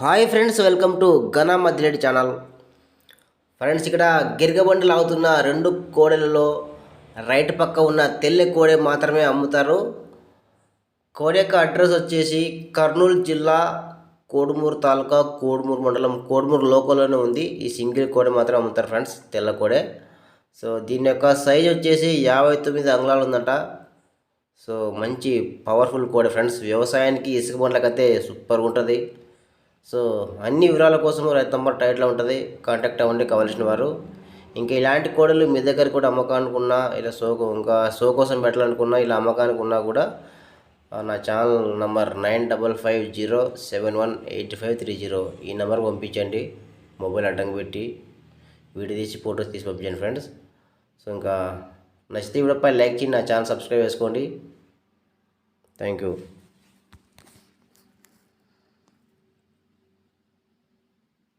Hi friends welcome to ఘన Madhyareddy channel. Friends ఇక్కడ గిరిగబండి లాగుతున్న రెండు కోడెలలో రైట్ పక్క ఉన్న తెల్ల కోడె మాత్రమే అమ్ముతారు. కోడె యొక్క అడ్రస్ వచ్చేసి కర్నూలు జిల్లా కోడుమూరు తాలూకా కోడుమూరు మండలం కోడుమూరు లోకల్లోనే ఉంది. ఈ సింగిల్ కోడె మాత్రం అమ్ముతారు ఫ్రెండ్స్ తెల్ల కోడె. సో దీని యొక్క సైజ్ వచ్చేసి యాభై తొమ్మిది అంగుళాలు ఉందంట. సో మంచి పవర్ఫుల్ కోడె ఫ్రెండ్స్ వ్యవసాయానికి ఇసుక బండ్లకైతే సూపర్గా ఉంటుంది సో అన్ని వివరాల కోసం రైతు నంబర్ టైట్లో ఉంటుంది. కాంటాక్ట్ అవ్వండి కావాల్సిన వారు. ఇంకా ఇలాంటి కోడలు మీ దగ్గర కూడా అమ్మకానికి ఉన్నా ఇలా షో ఇంకా షో కోసం పెట్టాలనుకున్నా ఇలా అమ్మకానికి ఉన్నా కూడా నా channel number nine double five zero seven one eight five three zero ఈ నెంబర్ పంపించండి. మొబైల్ అడ్డంగా పెట్టి వీడియో తీసి ఫొటోస్ తీసి పంపించండి ఫ్రెండ్స్. సో ఇంకా నచ్చితే వీడియోపై లైక్ చేయండి నా ఛానల్ సబ్స్క్రైబ్ చేసుకోండి. Thank you.